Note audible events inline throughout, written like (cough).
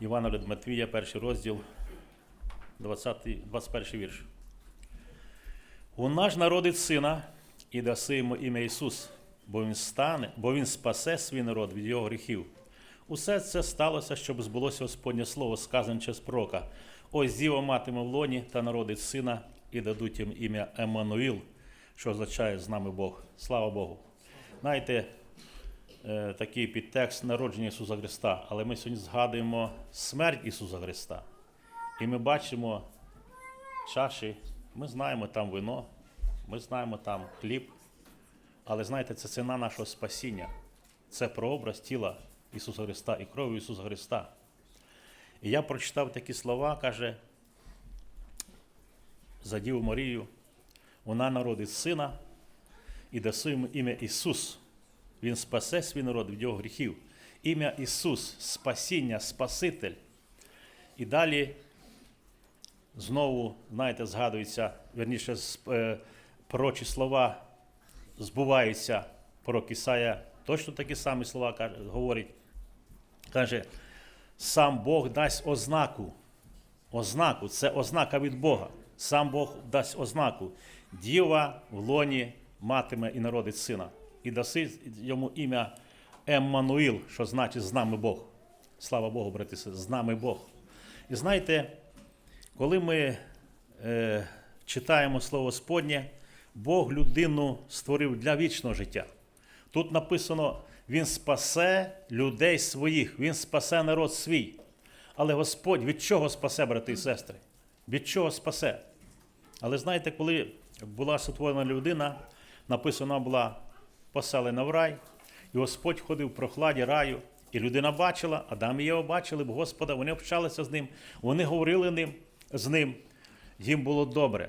Івана від Матвія, перший розділ, 20, 21 вірш. Вона ж народить сина і даси йому ім'я Ісус, бо він стане, бо він спасе свій народ від його гріхів. Усе це сталося, щоб збулося Господнє слово, сказане через пророка. Ось діва матиме в лоні та народить сина, і дадуть їм ім'я Еммануїл, що означає з нами Бог. Слава Богу. Знаєте, такий підтекст народження Ісуса Христа, але ми сьогодні згадуємо смерть Ісуса Христа. І ми бачимо чаші, ми знаємо там вино, ми знаємо там хліб. Але знаєте, це ціна нашого спасіння. Це прообраз тіла Ісуса Христа і крові Ісуса Христа. І я прочитав такі слова, каже, за Діву Марію, вона народить сина і дасть йому ім'я Ісус. Він спасе свій народ від його гріхів. Ім'я Ісус, спасіння, Спаситель. І далі знову, знаєте, згадується, верніше, е, пророчі слова збуваються. Пророк Ісая точно такі самі слова каже, говорить. Каже, сам Бог дасть ознаку. Ознаку це ознака від Бога. Сам Бог дасть ознаку. Діва в лоні матиме і народить сина. І даси йому ім'я Еммануїл, що значить з нами Бог. Слава Богу, брати, з нами Бог. І знаєте, коли ми е, читаємо Слово Господнє, Бог людину створив для вічного життя. Тут написано, Він спасе людей своїх, Він спасе народ свій. Але Господь від чого спасе, брати і сестри? Від чого спасе? Але знаєте, коли була сотворена людина, написано була поселена в рай, і Господь ходив в прохладі раю, і людина бачила, Адам і Єва бачили б Господа, вони общалися з ним, вони говорили ним, з ним. Їм було добре.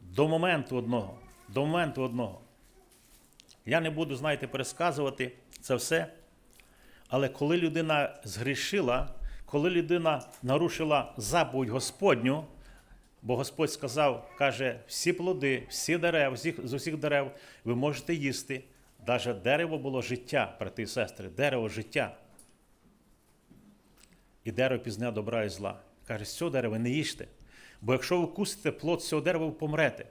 До моменту одного. До моменту одного. Я не буду, знаєте, пересказувати це все. Але коли людина згрішила, коли людина нарушила заповідь Господню, бо Господь сказав, каже, всі плоди, всі дерева, всіх, з усіх дерев ви можете їсти. Навіть дерево було життя, брати і сестри, дерево життя. І дерево пізне добра і зла. Каже, з дерева не їжте. Бо якщо ви кусите плод з цього дерева, ви помрете.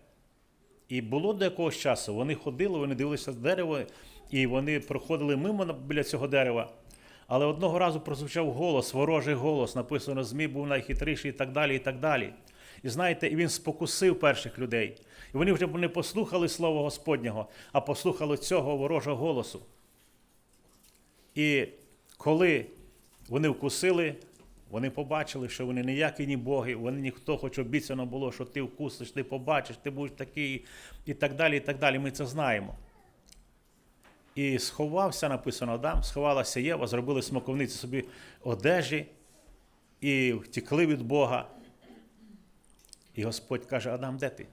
І було до якогось часу, вони ходили, вони дивилися з дерева, і вони проходили мимо біля цього дерева. Але одного разу прозвучав голос, ворожий голос, написано, Змій був найхитріший і так далі. І так далі. І знаєте, і він спокусив перших людей. І вони вже не послухали Слова Господнього, а послухали цього ворожого голосу. І коли вони вкусили, вони побачили, що вони ніякі ні боги, вони ніхто, хоч обіцяно було, що ти вкусиш, ти побачиш, ти будеш такий, і так далі. і так далі. Ми це знаємо. І сховався, написано Адам, сховалася Єва, зробили смоковниці собі одежі і втекли від Бога. І Господь каже: Адам, де ти?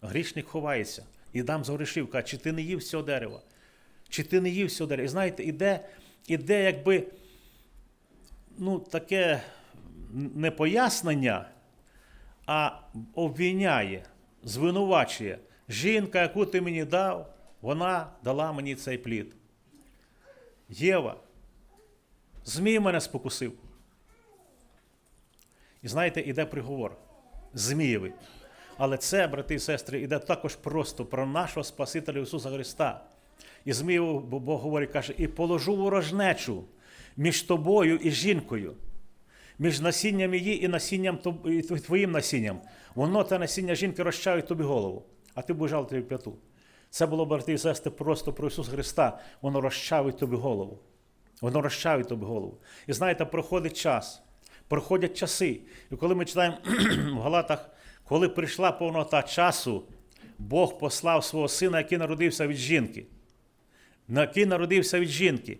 Грішник ховається. І Адам загрішив, каже, чи ти не їв з цього дерева? Чи ти не їв з цього дерева? І знаєте, іде, іде якби ну, таке не пояснення, а обвиняє, звинувачує. Жінка, яку ти мені дав, вона дала мені цей плід. Єва, змій мене спокусив. І знаєте, іде приговор. Змієвий. Але це, брати і сестри, іде також просто про нашого Спасителя Ісуса Христа. І Змієв Бог говорить, каже, і положу ворожнечу між тобою і жінкою, між насінням її і насінням і твоїм насінням. Воно те насіння жінки розчавить тобі голову, а ти будеш жалити п'яту. Це було, брати і сестри, просто про Ісуса Христа. Воно розчавить тобі голову. Воно розчавить тобі голову. І знаєте, проходить час, проходять часи. І коли ми читаємо (clears throat) в Галатах, коли прийшла повнота часу, Бог послав свого сина, який народився від жінки, на який народився від жінки,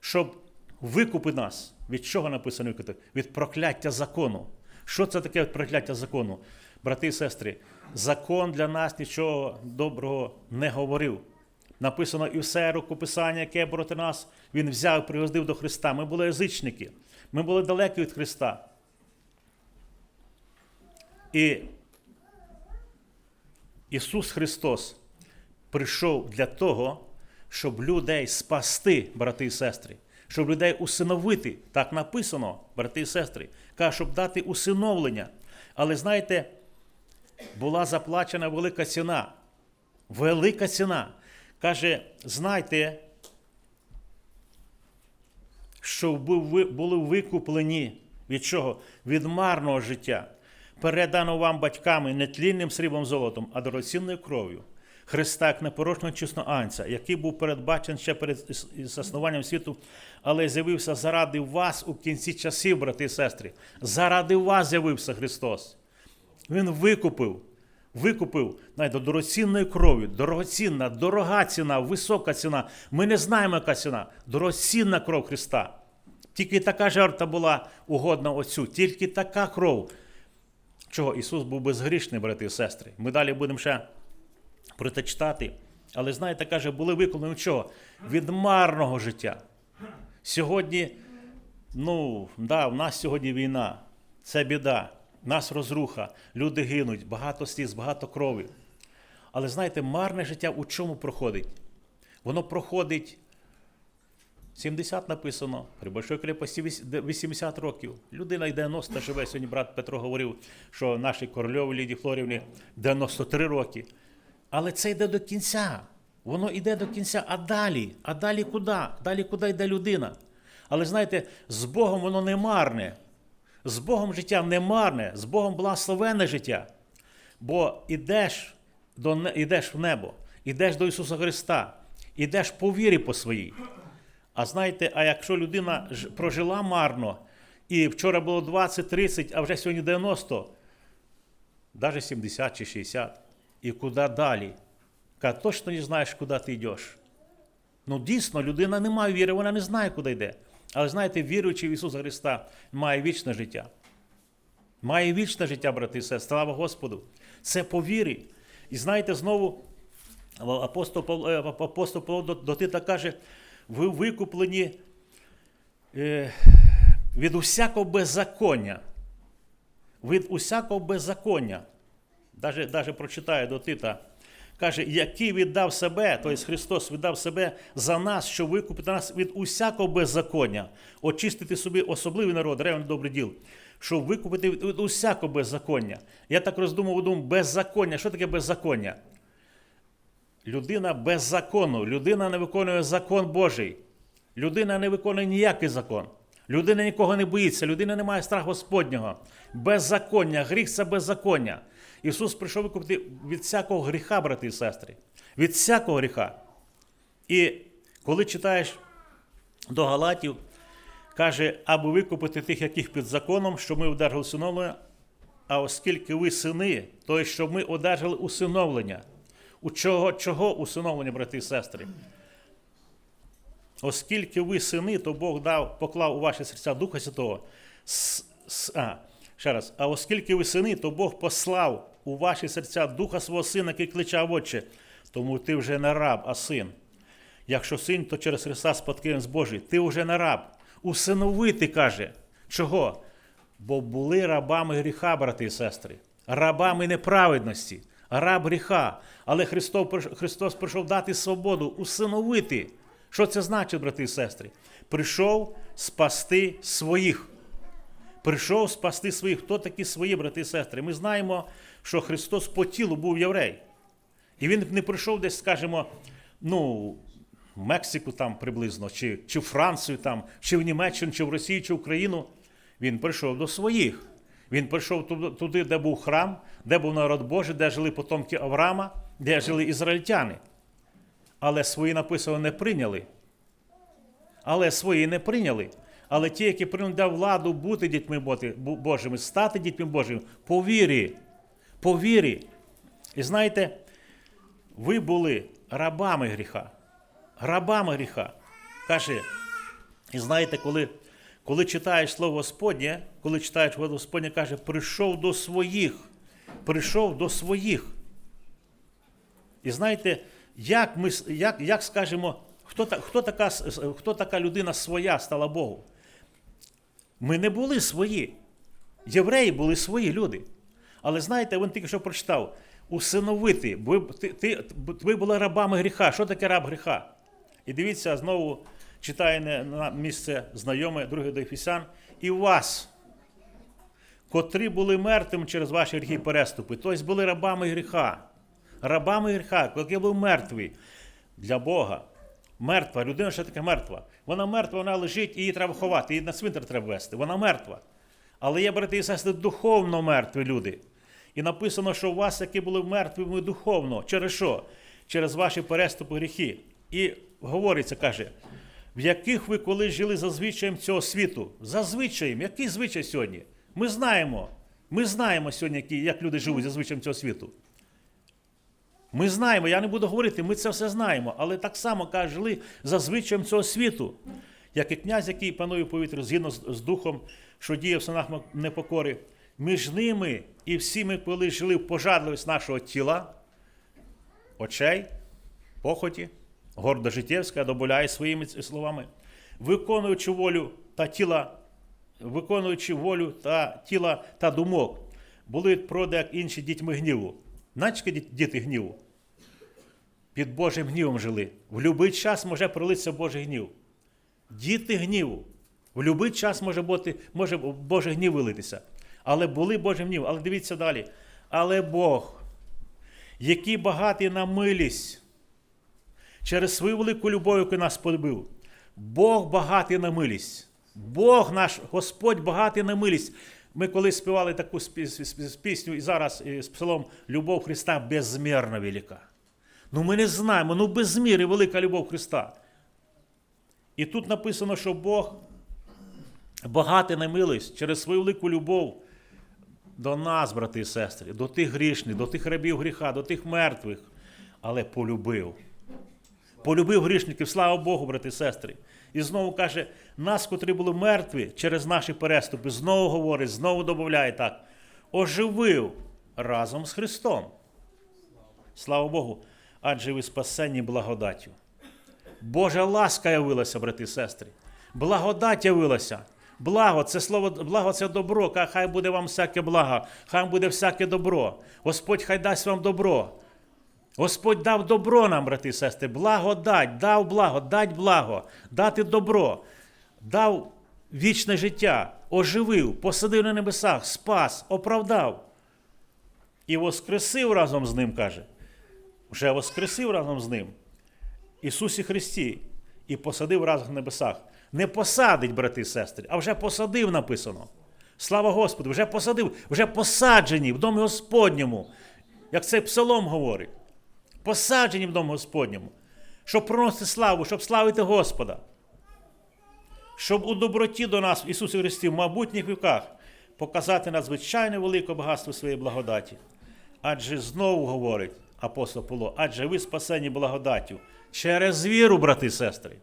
щоб викупити нас. Від чого написано викупити? Від прокляття закону. Що це таке прокляття закону? Брати і сестри, закон для нас нічого доброго не говорив. Написано і все рукописання, яке проти нас, він взяв, і пригоздив до Христа. Ми були язичники, ми були далекі від Христа. І Ісус Христос прийшов для того, щоб людей спасти, брати і сестри, щоб людей усиновити. Так написано, брати і сестри. Каже, щоб дати усиновлення. Але знаєте, була заплачена велика ціна. Велика ціна. Каже, знайте, що були викуплені від чого? Від марного життя, передано вам батьками не тлінним сріблом золотом, а дорогоцінною кров'ю. Христа як непорочного чесного анця, який був передбачений ще перед заснуванням світу, але з'явився заради вас у кінці часів, брати і сестри. Заради вас з'явився Христос. Він викупив, викупив знаєте, дорогоцінною кров'ю, дорогоцінна, дорога ціна, висока ціна. Ми не знаємо, яка ціна. Дорогоцінна кров Христа. Тільки така жертва була угодна Отцю, тільки така кров. Чого Ісус був безгрішний, брати і сестри. Ми далі будемо ще про це читати. Але знаєте, каже, були виконані чого? Від марного життя. Сьогодні, ну, да, в нас сьогодні війна, це біда, нас розруха, люди гинуть, багато сліз, багато крові. Але знаєте, марне життя у чому проходить? Воно проходить 70 написано, при большої крепості 80 років. Людина й 90 живе. Сьогодні брат Петро говорив, що нашій корольові Ліді Флорівні 93 роки. Але це йде до кінця. Воно йде до кінця. А далі? А далі куди? Далі куди йде людина? Але знаєте, з Богом воно не марне. З Богом життя не марне, з Богом благословенне життя. Бо ідеш, до, ідеш в небо, ідеш до Ісуса Христа, ідеш по вірі по своїй. А знаєте, а якщо людина прожила марно, і вчора було 20, 30, а вже сьогодні 90, навіть 70 чи 60, і куди далі? Каже, точно не знаєш, куди ти йдеш. Ну, дійсно, людина не має віри, вона не знає, куди йде. Але знаєте, віруючи в Ісуса Христа, має вічне життя. Має вічне життя, брати і сестри, слава Господу. Це по вірі. І знаєте, знову апостол Павло, е, апостол Павло до, Тита каже: ви викуплені е, від усякого беззаконня. Від усякого беззаконня. Даже, даже прочитаю до Тита. Каже, який віддав себе, тобто Христос віддав себе за нас, щоб викупити нас від усякого беззаконня, очистити собі особливий народ, ревний добрий діл, щоб викупити від, усякого беззаконня. Я так роздумав, думав, беззаконня. Що таке беззаконня? Людина без закону, людина не виконує закон Божий. Людина не виконує ніякий закон. Людина нікого не боїться, людина не має страху Господнього. Беззаконня, гріх це беззаконня. Ісус прийшов викупити від всякого гріха, брати і сестри. Від всякого гріха. І коли читаєш до Галатів, каже, аби викупити тих, яких під законом, що ми одержали усиновлення, а оскільки ви сини, то й щоб ми одержали усиновлення. У чого, чого усиновлення, брати і сестри? Оскільки ви сини, то Бог дав, поклав у ваші серця Духа Святого. С, с, а, ще раз. А оскільки ви сини, то Бог послав у ваші серця Духа свого сина, який кличав Отче. Тому ти вже не раб, а син. Якщо син, то через Христа спадкоємець Божий. Ти вже не раб. Усиновити каже. Чого? Бо були рабами гріха, брати і сестри, рабами неправедності, раб гріха. Але Христос прийшов дати свободу, усиновити. Що це значить, брати і сестри? Прийшов спасти своїх. Прийшов спасти своїх. Хто такі свої, брати і сестри? Ми знаємо, що Христос по тілу був єврей. І він не прийшов десь, скажімо, ну, в Мексику там приблизно, чи, чи в Францію, там, чи в Німеччину, чи в Росію, чи в Україну. Він прийшов до своїх. Він прийшов туди- де був храм, де був народ Божий, де жили потомки Авраама, де жили ізраїльтяни. Але свої написано не прийняли. Але свої не прийняли. Але ті, які прийняли владу бути дітьми Божими, стати дітьми Божими, по вірі. По вірі. І знаєте, ви були рабами гріха. Рабами гріха. Каже, і знаєте, коли, коли читаєш слово Господнє, коли читаєш слово Господнє, каже, прийшов до своїх. Прийшов до своїх. І знаєте, як ми як, як скажемо, хто, хто, така, хто така людина своя стала Богу? Ми не були свої. Євреї були свої люди. Але знаєте, він тільки що прочитав: усиновити, ви, ти, ти, ви були рабами гріха. Що таке раб гріха? І дивіться знову читає на місце знайоме, друге до Ефесян, і вас, котрі були мертвими через ваші гріхи переступи, тобто були рабами гріха. Рабами гріха, коли я був мертвий для Бога. Мертва, людина що таке мертва. Вона мертва, вона лежить, її треба ховати, її на цвинтар треба вести. Вона мертва. Але є, брати і сестри, духовно мертві люди. І написано, що у вас, які були мертвими духовно. Через що? Через ваші переступи гріхи. І говориться, каже, в яких ви коли жили за звичаєм цього світу? За звичаєм. Який звичай сьогодні? Ми знаємо. Ми знаємо сьогодні, як люди живуть за звичаєм цього світу. Ми знаємо, я не буду говорити, ми це все знаємо, але так само каже, жили за звичаєм цього світу, як і князь, який панує в повітрі згідно з, духом, що діє в синах непокори. Між ними і всі ми, коли жили в пожадливість нашого тіла, очей, похоті, гордо життєвська, добуляє своїми словами, виконуючи волю та тіла, виконуючи волю та тіла та думок, були проди, як інші дітьми гніву. Начки діти гніву. Під Божим гнівом жили. В будь-який час може пролитися Божий гнів. Діти гніву. В будь-який час може бути, може Божий гнів вилитися. Але були Божий гнів. Але дивіться далі. Але Бог, який багатий на милість, через свою велику любов, яку нас полюбив, Бог багатий на милість. Бог наш Господь багатий на милість. Ми коли співали таку пісню і зараз з псалом Любов Христа безмірно велика. Ну ми не знаємо, ну без міри велика любов Христа. І тут написано, що Бог багатий на милість через свою велику любов до нас, брати і сестри, до тих грішних, до тих рабів гріха, до тих мертвих, але полюбив. Полюбив грішників, слава Богу, брати і сестри. І знову каже, нас, котрі були мертві через наші переступи, знову говорить, знову додає так, оживив разом з Христом. Слава Богу, адже ви спасені благодаттю. Божа ласка явилася, брати і сестри. Благодать явилася. Благо, це слово благо це добро. Хай буде вам всяке благо, хай буде всяке добро. Господь хай дасть вам добро. Господь дав добро нам, брати і сестри, благодать, дав благо, дать благо, дати добро, дав вічне життя, оживив, посадив на небесах, спас, оправдав. І воскресив разом з ним, каже. Вже воскресив разом з ним. Ісусі Христі, і посадив разом на небесах. Не посадить, брати і сестри, а вже посадив написано. Слава Господу, вже посадив, вже посаджені в домі Господньому, як цей псалом говорить. Посаджені в домі Господньому, щоб проносити славу, щоб славити Господа. Щоб у доброті до нас, в Ісусі Христі, в майбутніх віках показати надзвичайне велике багатство своєї благодаті. Адже знову говорить апостол Павло, адже ви спасені благодаттю через віру, брати і сестри.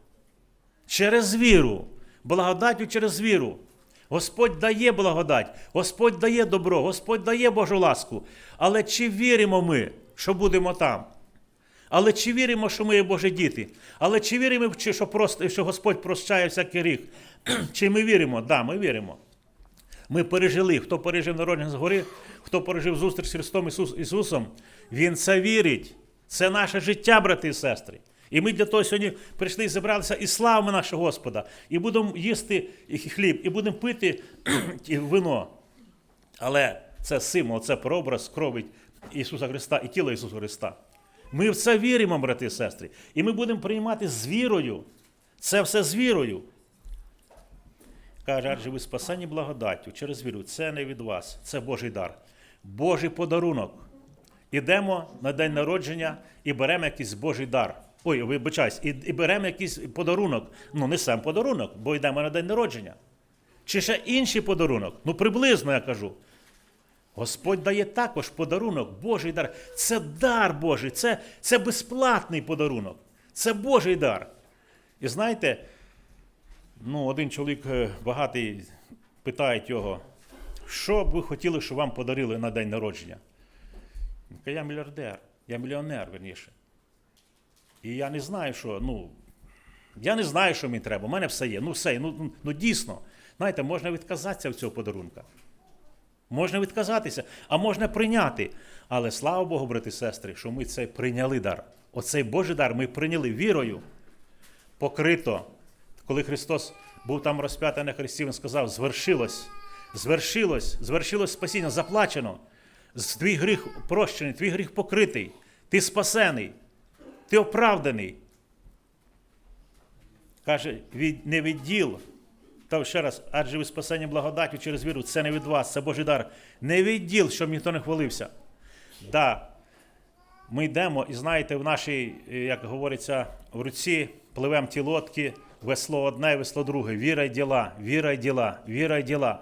Через віру. Благодаттю через віру. Господь дає благодать, Господь дає добро, Господь дає Божу ласку. Але чи віримо ми, що будемо там? Але чи віримо, що ми є Божі діти? Але чи віримо, що, просто, що Господь прощає всякий гріх? (clears throat) Чи ми віримо? Так, да, ми віримо. Ми пережили, хто пережив народження з гори, хто пережив зустріч з Христом Ісус, Ісусом, Він це вірить. Це наше життя, брати і сестри. І ми для того сьогодні прийшли і зібралися і славимо нашого Господа. І будемо їсти хліб, і будемо пити (clears throat) вино. Але це символ, це прообраз крові Ісуса Христа і тіла Ісуса Христа. Ми в це віримо, брати і сестри. І ми будемо приймати з вірою. Це все з вірою. Каже, адже ви спасені благодаттю через віру. Це не від вас, це Божий дар, Божий подарунок. Ідемо на день народження і беремо якийсь Божий дар. Ой, вибачаюсь, і, і беремо якийсь подарунок. Ну, не сам подарунок, бо йдемо на день народження. Чи ще інший подарунок? Ну, приблизно я кажу. Господь дає також подарунок, Божий дар. Це дар Божий, це, це безплатний подарунок. Це Божий дар. І знаєте, ну, один чоловік е, багатий питає його, що б ви хотіли, щоб вам подарили на день народження? Я мільярдер, я мільйонер, верніше. І я не знаю, що, ну, я не знаю, що мені треба. У мене все є. Ну, все, ну, ну, ну дійсно. Знаєте, можна відказатися від цього подарунка. Можна відказатися, а можна прийняти. Але слава Богу, брати і сестри, що ми цей прийняли дар. Оцей Божий дар ми прийняли вірою, покрито коли Христос був там розп'ятий на хресті, Він сказав: звершилось, звершилось, звершилось спасіння, заплачено. Твій гріх прощений, твій гріх покритий, ти спасений, ти оправданий. Каже, не від Та ще раз, адже ви спасені благодаттю через віру, це не від вас, це Божий дар. Не від діл, щоб ніхто не хвалився. Да, ми йдемо, і знаєте, в нашій, е, як говориться, в руці пливемо ті лодки, весло одне, весло друге. Віра й діла, віра й діла, віра й діла.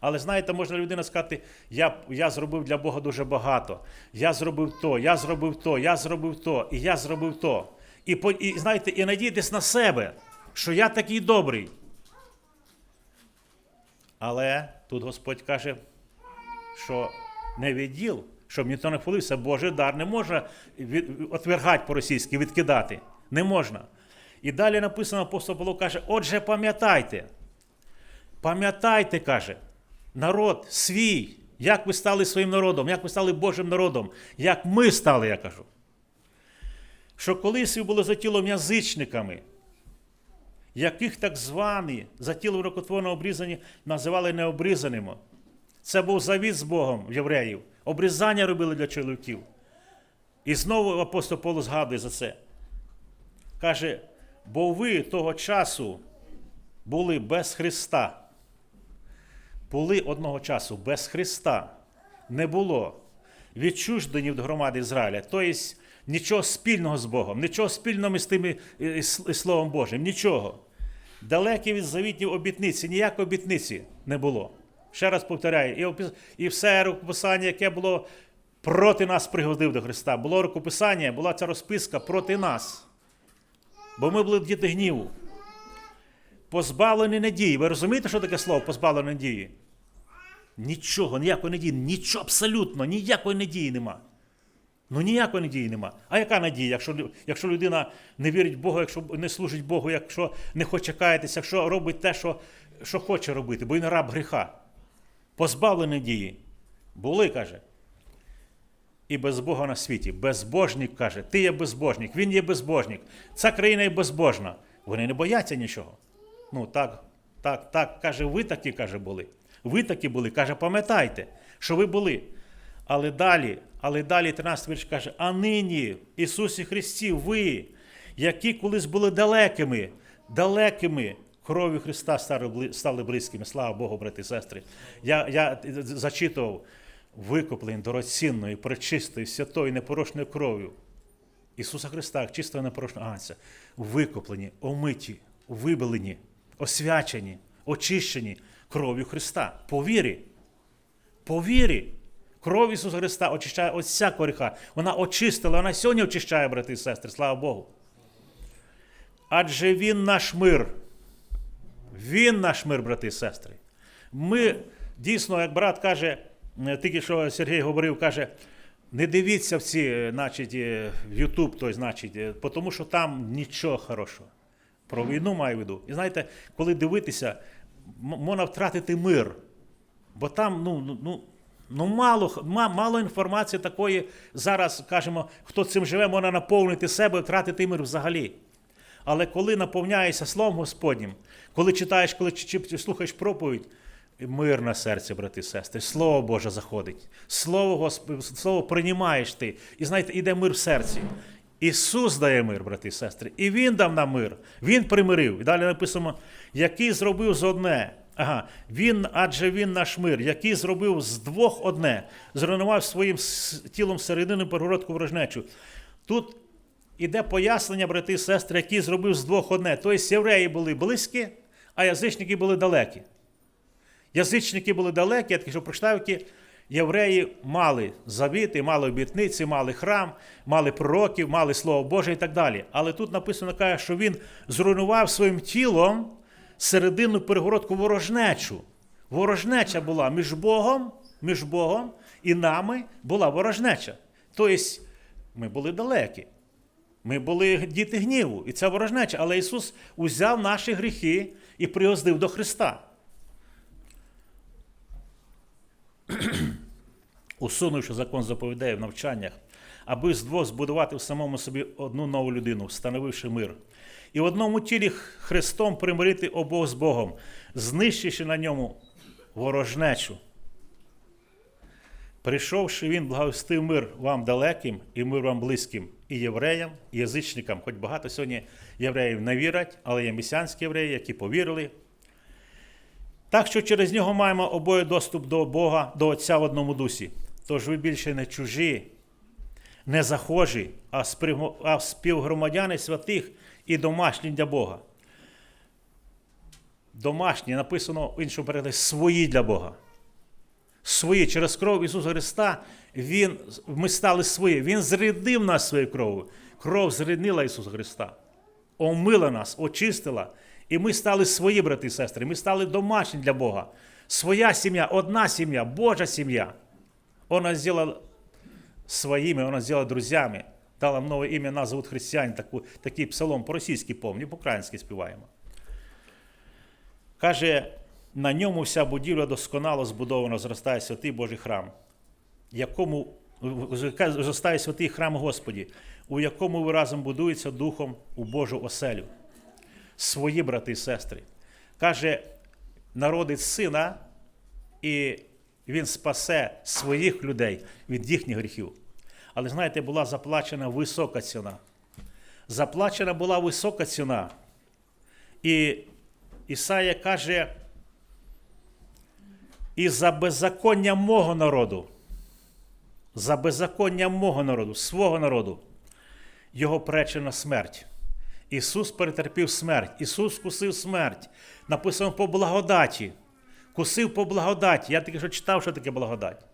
Але знаєте, можна людина сказати, я, я зробив для Бога дуже багато. Я зробив то, я зробив то, я зробив то, і я зробив то. І, і знаєте, і надіятись на себе, що я такий добрий. Але тут Господь каже, що не від діл, щоб ніхто не хвалився, Божий дар не можна отвергати по-російськи, відкидати. Не можна. І далі написано, апостол Павло каже: отже, пам'ятайте. Пам'ятайте, каже, народ свій, як ви стали своїм народом, як ви стали Божим народом, як ми стали, я кажу. Що колись ви були за тілом язичниками, яких так звані за тілом рукотворно обрізані називали необрізаними. Це був завіт з Богом євреїв. Обрізання робили для чоловіків. І знову апостол Павло згадує за це. Каже, бо ви того часу були без Христа. Були одного часу без Христа. Не було відчуждені від громади Ізраїля. Тобто нічого спільного з Богом, нічого спільного з тим Словом Божим, нічого. Далекі від завітнів обітниці, ніякої обітниці не було. Ще раз повторяю, і все рукописання, яке було проти нас пригодив до Христа. Було рукописання, була ця розписка проти нас. Бо ми були діти гніву. Позбавлені надії. Ви розумієте, що таке слово позбавлені надії? Нічого, ніякої надії, нічого абсолютно, ніякої надії нема. Ну ніякої надії нема. А яка надія, якщо, якщо людина не вірить в Бога, якщо не служить Богу, якщо не хоче каятися, якщо робить те, що, що хоче робити, бо він раб гріха. Позбавлений надії. Були, каже. І без Бога на світі. Безбожник каже, ти є безбожник, він є безбожник. Ця країна є безбожна. Вони не бояться нічого. Ну так, так, так, каже, ви такі, каже, були. Ви такі були, каже, пам'ятайте, що ви були. Але далі, але далі 13 вірш каже: а нині, Ісусі Христі, ви, які колись були далекими, далекими, кров'ю Христа стали, близькими. Слава Богу, брати і сестри. Я, я зачитував викуплені дорогоцінною, пречистою, святою, непорочною кров'ю. Ісуса Христа, чистого непорочного агнця, викуплені, омиті, вибелені, освячені, очищені кров'ю Христа. По вірі. По вірі. Кров Ісуса Христа очищає ось всякого гріха. Вона очистила, вона сьогодні очищає, брати і сестри, слава Богу. Адже Він наш мир. Він наш мир, брати і сестри. Ми дійсно, як брат каже, е, тільки що Сергій говорив, каже, не дивіться в ці, е, значить, е, Ютуб, той, значить, е, тому що там нічого хорошого. Про війну маю в виду. І знаєте, коли дивитися, можна втратити мир. Бо там, ну, ну, ну, мало, мало інформації такої. Зараз кажемо, хто цим живе, можна наповнити себе, втратити мир взагалі. Але коли наповняєшся Словом Господнім, коли читаєш, коли слухаєш проповідь, мир на серці, брати і сестри, Слово Боже заходить. Слово Госп... Слово приймаєш ти. І знаєте, іде мир в серці. Ісус дає мир, брати і сестри, і Він дав нам мир. Він примирив. І далі написано, який зробив з одне. Ага, він, адже він наш мир, який зробив з двох одне, зруйнував своїм тілом середину перегородку ворожнечу. Тут іде пояснення, брати і сестри, який зробив з двох одне. Тобто євреї були близькі, а язичники були далекі. Язичники були далекі, я таки що прочитав, євреї мали завіти, мали обітниці, мали храм, мали пророків, мали Слово Боже і так далі. Але тут написано, що він зруйнував своїм тілом серединну перегородку ворожнечу. Ворожнеча була між Богом, між Богом і нами була ворожнеча. Тобто ми були далекі. Ми були діти гніву, і це ворожнеча. Але Ісус узяв наші гріхи і пригоздив до Христа. (clears throat) усунувши закон заповідей в навчаннях, аби з двох збудувати в самому собі одну нову людину, встановивши мир, і в одному тілі Христом примирити обох з Богом, знищивши на ньому ворожнечу. Прийшовши він, благовістив мир вам далеким і мир вам близьким, і євреям, і язичникам. Хоч багато сьогодні євреїв не вірять, але є місіанські євреї, які повірили. Так що через нього маємо обоє доступ до Бога, до Отця в одному дусі. Тож ви більше не чужі, не захожі, а співгромадяни святих і домашні для Бога. Домашні написано в іншому перекладі свої для Бога. Свої через кров Ісуса Христа він, ми стали свої. Він зрядив нас своєю кров'ю. Кров зріднила Ісуса Христа, омила нас, очистила. І ми стали свої, брати і сестри. Ми стали домашні для Бога. Своя сім'я, одна сім'я, Божа сім'я. Вона зробила своїми, вона зробила друзями. Дала нове ім'я, нас зовут християн, таку, такий псалом по-російськи повні, по-українськи співаємо. Каже, на ньому вся будівля досконало збудована, зростає святий Божий храм, якому зростає святий храм Господі, у якому ви разом будується духом у Божу оселю. Свої брати і сестри. Каже, народить сина, і він спасе своїх людей від їхніх гріхів. Але знаєте, була заплачена висока ціна. Заплачена була висока ціна. І Ісая каже, і за беззаконня мого народу, за беззаконня мого народу, свого народу, його пречена смерть. Ісус перетерпів смерть, Ісус кусив смерть. Написано по благодаті. Кусив по благодаті. Я тільки що читав, що таке благодать.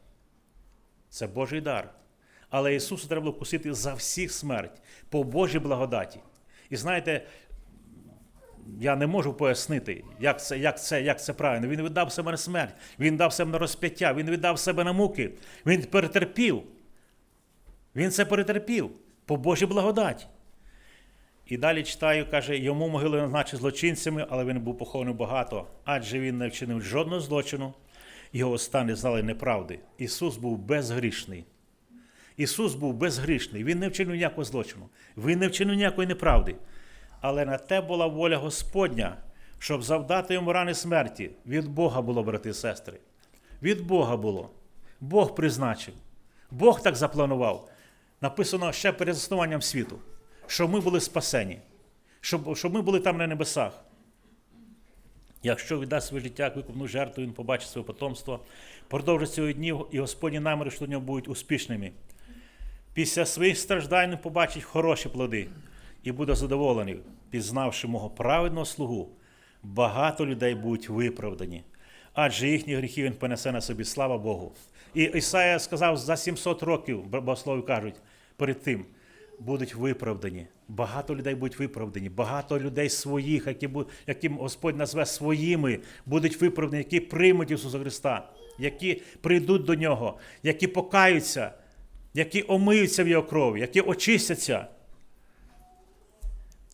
Це Божий дар. Але Ісусу треба було кусити за всіх смерть, по Божій благодаті. І знаєте, я не можу пояснити, як це як це, як це правильно. Він віддав себе на смерть, він дав себе на розп'яття, він віддав себе на муки, він перетерпів. Він це перетерпів по Божій благодаті. І далі читаю, каже, йому могили назначені злочинцями, але він був похований багато, адже він не вчинив жодного злочину, його стани знали неправди. Ісус був безгрішний. Ісус був безгрішний, Він не вчинив ніякого злочину, Він не вчинив ніякої неправди. Але на те була воля Господня, щоб завдати йому рани смерті. Від Бога було, брати і сестри. Від Бога було. Бог призначив. Бог так запланував. Написано ще перед заснуванням світу, щоб ми були спасені, щоб, щоб ми були там на небесах. Якщо віддасть своє життя як викупну жертву, він побачить своє потомство, продовжить цього днів, і Господні наміри, що до нього будуть успішними. Після своїх страждань побачить хороші плоди і буде задоволений, пізнавши мого праведного слугу, багато людей будуть виправдані, адже їхні гріхи він понесе на собі, слава Богу. І Ісая сказав, за 700 років, богослови кажуть, перед тим будуть виправдані. Багато людей будуть виправдані, багато людей своїх, які будуть, яким Господь назве своїми, будуть виправдані, які приймуть Ісуса Христа, які прийдуть до Нього, які покаються, які омиються в Його крові, які очистяться.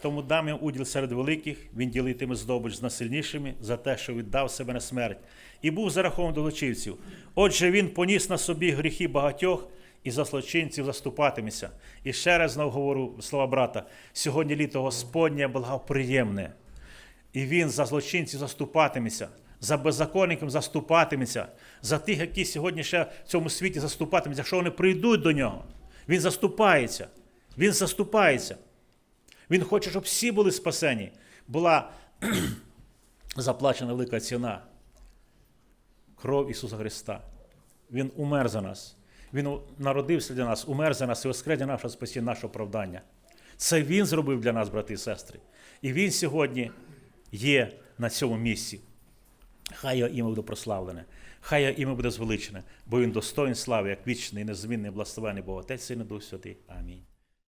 Тому дам їм уділ серед великих, він ділитиме здобич з насильнішими за те, що віддав себе на смерть, і був зарахований до злочинців. Отже, він поніс на собі гріхи багатьох і за злочинців заступатиметься. І ще раз говорю слова брата: сьогодні літо Господнє благоприємне, і він за злочинців заступатиметься. За беззаконником заступатиметься, за тих, які сьогодні ще в цьому світі заступатимуться, якщо вони прийдуть до нього. Він заступається. Він заступається. Він хоче, щоб всі були спасені. Була (clears throat) заплачена велика ціна. Кров Ісуса Христа. Він умер за нас. Він народився для нас, умер за нас і воскрес для нашого спасіння, наше оправдання. Це Він зробив для нас, брати і сестри. І Він сьогодні є на цьому місці. Хай його ім'я буде прославлене, хай його ім'я буде звеличене, бо він достоїн слави, як вічний, незмінний, благословений Бог Отець, Син Дух Святий. Амінь.